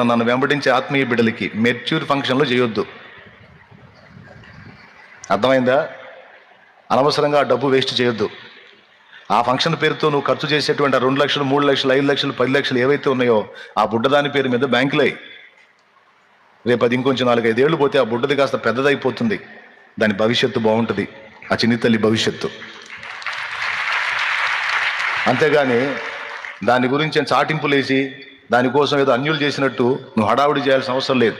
చెప్తున్నా నన్ను వెంబడించే ఆత్మీయ బిడ్డలకి మెచ్యూర్ ఫంక్షన్లో చేయొద్దు. అర్థమైందా? అనవసరంగా డబ్బు వేస్ట్ చేయొద్దు. ఆ ఫంక్షన్ పేరుతో నువ్వు ఖర్చు చేసేటువంటి ఆ రెండు లక్షలు మూడు లక్షలు ఐదు లక్షలు పది లక్షలు ఏవైతే ఉన్నాయో ఆ బుడ్డదాని పేరు మీద బ్యాంకులే. రేపు అది ఇంకొంచెం నాలుగైదేళ్ళు పోతే ఆ బుడ్డది కాస్త పెద్దదైపోతుంది. దాని భవిష్యత్తు బాగుంటుంది. ఆ చిన్ని తల్లి భవిష్యత్తు. అంతేగాని దాని గురించి చాటింపులేసి దానికోసం ఏదో అన్యులు చేసినట్టు నువ్వు హడావుడి చేయాల్సిన అవసరం లేదు.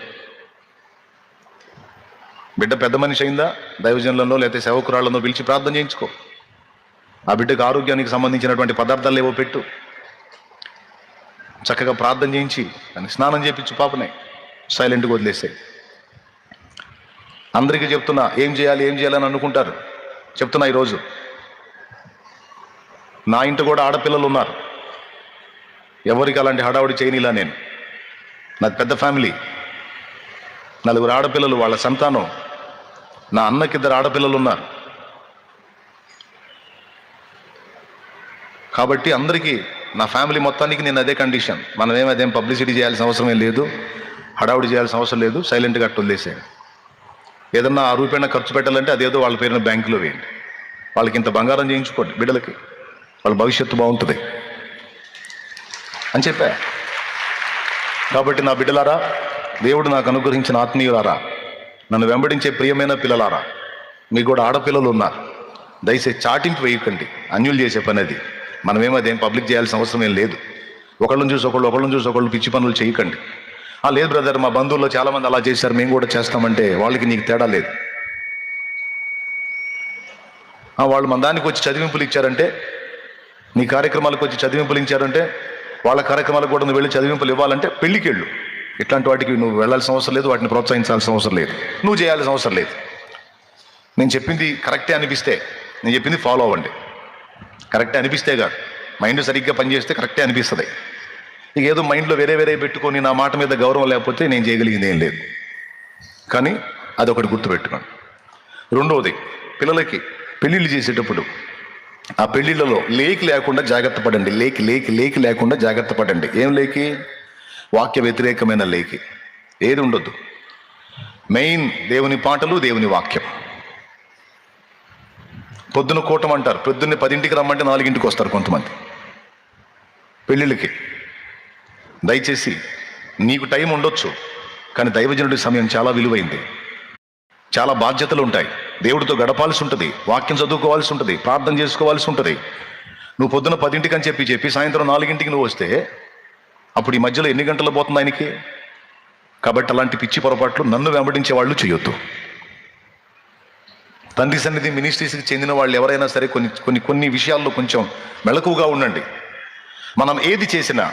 బిడ్డ పెద్ద మనిషి అయిందా? దైవజనులను లేకపోతే సేవకురాళ్ళలో పిలిచి ప్రార్థన చేయించుకో. ఆ బిడ్డకు ఆరోగ్యానికి సంబంధించినటువంటి పదార్థాలు ఏవో పెట్టు. చక్కగా ప్రార్థన చేయించి దానికి స్నానం చేయించు పాపనే. సైలెంట్గా వదిలేసాయి అందరికీ చెప్తున్నా ఏం చేయాలి ఏం చేయాలని అనుకుంటారు. చెప్తున్నా ఈరోజు. నా ఇంటి కూడా ఆడపిల్లలు ఉన్నారు. ఎవరికి అలాంటి హడావుడి చేయనిలా నేను. నాది పెద్ద ఫ్యామిలీ. నలుగురు ఆడపిల్లలు వాళ్ళ సంతానం. నా అన్నకి ఇద్దరు ఆడపిల్లలు ఉన్నారు కాబట్టి అందరికీ నా ఫ్యామిలీ మొత్తానికి నేను అదే కండిషన్. మనం ఏం అదేం పబ్లిసిటీ చేయాల్సిన అవసరం ఏం లేదు. హడావుడి చేయాల్సిన అవసరం లేదు. సైలెంట్గా అట్టు వదిలేసేయండి. ఏదన్నా ఆ రూపాయన ఖర్చు పెట్టాలంటే అదేదో వాళ్ళ పేరున బ్యాంకులో వేయండి. వాళ్ళకి ఇంత బంగారం చేయించుకోండి బిడ్డలకి. వాళ్ళ భవిష్యత్తు బాగుంటుంది. అని చెప్పా. కాబట్టి నా బిడ్డలారా దేవుడు నాకు అనుగ్రహించిన ఆత్మీయులారా నన్ను వెంబడించే ప్రియమైన పిల్లలారా మీకు కూడా ఆడపిల్లలు ఉన్నారు. దయచేసి చాటింపు వేయకండి అన్యులు చేసే పని అది మనమేమో అదేం పబ్లిక్ చేయాల్సిన అవసరం ఏం లేదు. ఒకళ్ళని చూసి ఒకళ్ళు ఒకళ్ళని చూసి ఒకళ్ళు పిచ్చి పనులు చేయకండి. ఆ లేదు బ్రదర్ మా బంధువుల్లో చాలామంది అలా చేశారు మేము కూడా చేస్తామంటే వాళ్ళకి నీకు తేడా లేదు. వాళ్ళు మన దానికి వచ్చి చదివింపులు ఇచ్చారంటే నీ కార్యక్రమాలకు వచ్చి చదివింపులు ఇచ్చారంటే వాళ్ళ కార్యక్రమాలకు కూడా నువ్వు వెళ్ళి చదివింపులు ఇవ్వాలంటే పెళ్ళికి వెళ్ళు ఇట్లాంటి వాటికి నువ్వు వెళ్ళాల్సిన అవసరం లేదు వాటిని ప్రోత్సహించాల్సిన అవసరం లేదు. నువ్వు చేయాల్సిన అవసరం లేదు. నేను చెప్పింది కరెక్టే అనిపిస్తే నేను చెప్పింది ఫాలో అవ్వండి. కరెక్టే అనిపిస్తే కాదు. మైండ్ సరిగ్గా పనిచేస్తే కరెక్టే అనిపిస్తుంది. ఇక ఏదో మైండ్లో వేరే వేరే పెట్టుకొని నా మాట మీద గౌరవం లేకపోతే నేను చేయగలిగింది ఏం లేదు. కానీ అదొకటి గుర్తుపెట్టుకోండి. రెండవది పిల్లలకి పెళ్ళిళ్ళు చేసేటప్పుడు ఆ పెళ్ళిళ్ళలో లేక్ లేకుండా జాగ్రత్త పడండి. లేక్ లేక్ లేక్ లేకుండా జాగ్రత్త పడండి. ఏం లేకి? వాక్య వ్యతిరేకమైన లేకి. ఏది ఉండొద్దు. మెయిన్ దేవుని పాటలు దేవుని వాక్యం. పొద్దున కూటం అంటారు. పొద్దున్నే పదింటికి రమ్మంటే నాలుగింటికి వస్తారు కొంతమంది. పెళ్ళిళ్ళకి దయచేసి నీకు టైం ఉండొచ్చు కానీ దైవజనుడి సమయం చాలా విలువైంది. చాలా బాధ్యతలు ఉంటాయి. దేవుడితో గడపాల్సి ఉంటుంది వాక్యం చదువుకోవాల్సి ఉంటుంది ప్రార్థన చేసుకోవాల్సి ఉంటుంది. నువ్వు పొద్దున పదింటికి అని చెప్పి చెప్పి సాయంత్రం నాలుగింటికి నువ్వు వస్తే అప్పుడు ఈ మధ్యలో ఎన్ని గంటలు పోతుంది ఆయనకి? కాబట్టి అలాంటి పిచ్చి పొరపాట్లు నన్ను వెంబడించే వాళ్ళు చేయొద్దు. తండ్రి సన్నిధి మినిస్ట్రీస్కి చెందిన వాళ్ళు ఎవరైనా సరే కొన్ని కొన్ని కొన్ని విషయాల్లో కొంచెం మెలకువగా ఉండండి. మనం ఏది చేసినా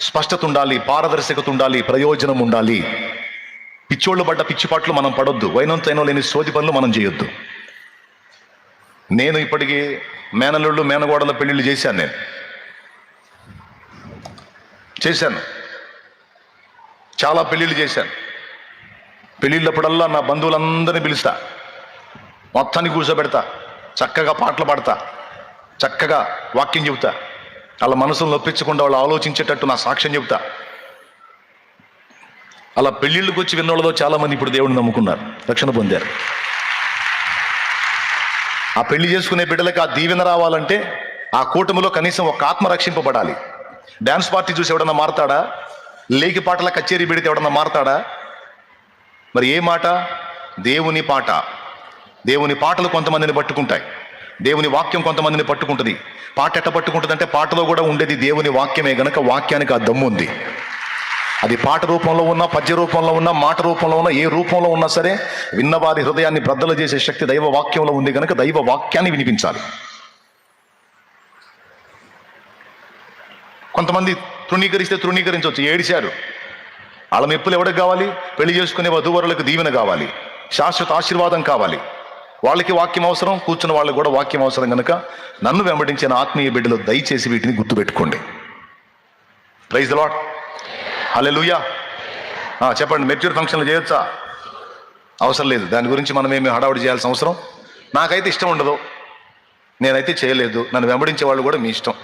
స్పష్టత ఉండాలి పారదర్శకత ఉండాలి ప్రయోజనం ఉండాలి. పిచ్చోళ్ళు పడ్డ పిచ్చిపాట్లు మనం పడొద్దు. వైనంతైనా లేని సోది పనులు మనం చేయొద్దు. నేను ఇప్పటికీ మేనల్లుళ్ళు మేనగోడల పెళ్ళిళ్ళు చేశాను నేను. చేశాను. చాలా పెళ్ళిళ్ళు చేశాను. పెళ్ళిళ్ళప్పుడల్లా నా బంధువులందరినీ పిలుస్తా. మొత్తాన్ని కూర్చోబెడతా. చక్కగా పాటలు పాడతా. చక్కగా వాక్యం చెబుతా. వాళ్ళ మనసును నొప్పించకుండా వాళ్ళు ఆలోచించేటట్టు నా సాక్ష్యం చెబుతా. అలా పెళ్ళిళ్ళకి వచ్చి విన్నోళ్ళలో చాలా మంది ఇప్పుడు దేవుడిని నమ్ముకున్నారు. రక్షణ పొందారు. ఆ పెళ్ళి చేసుకునే బిడ్డలకి ఆ దీవెన రావాలంటే ఆ కూటమిలో కనీసం ఒక ఆత్మ రక్షింపబడాలి. డ్యాన్స్ పార్టీ చూసి ఎవడన్నా మారతాడా? లేకి పాటల కచేరీ పెడితే ఎవడన్నా మారతాడా? మరి ఏ మాట? దేవుని పాట. దేవుని పాటలు కొంతమందిని పట్టుకుంటాయి. దేవుని వాక్యం కొంతమందిని పట్టుకుంటుంది. పాట ఎట్ట పట్టుకుంటుంది అంటే పాటలో కూడా ఉండేది దేవుని వాక్యమే. గనక వాక్యానికి ఆ దమ్ము ఉంది. అది పాట రూపంలో ఉన్నా పద్య రూపంలో ఉన్నా మాట రూపంలో ఉన్నా ఏ రూపంలో ఉన్నా సరే విన్నవారి హృదయాన్ని బ్రద్దలు చేసే శక్తి దైవ వాక్యంలో ఉంది కనుక దైవ వాక్యాన్ని వినిపించాలి. కొంతమంది తృణీకరిస్తే తృణీకరించవచ్చు ఏడిశారు. వాళ్ళ మెప్పులు ఎవరికి కావాలి? పెళ్ళి చేసుకునే వధూవరులకు దీవెన కావాలి. శాశ్వత ఆశీర్వాదం కావాలి. వాళ్ళకి వాక్యం అవసరం కూర్చున్న వాళ్ళకి కూడా వాక్యం అవసరం కనుక నన్ను వెంబడించిన ఆత్మీయ బిడ్డలు దయచేసి వీటిని గుర్తుపెట్టుకోండి. ప్రైజ్ లాట్ హల్లెలూయా. ఆ, చెప్పండి మెచ్యూర్ ఫంక్షన్లు చేయొచ్చా? అవసరం లేదు దాని గురించి మనం ఏమి హడావుడి చేయాల్సిన అవసరం? నాకైతే ఇష్టం ఉండదు. నేనైతే చేయలేదు నన్ను వెంబడించే వాళ్ళు కూడా మీ ఇష్టం.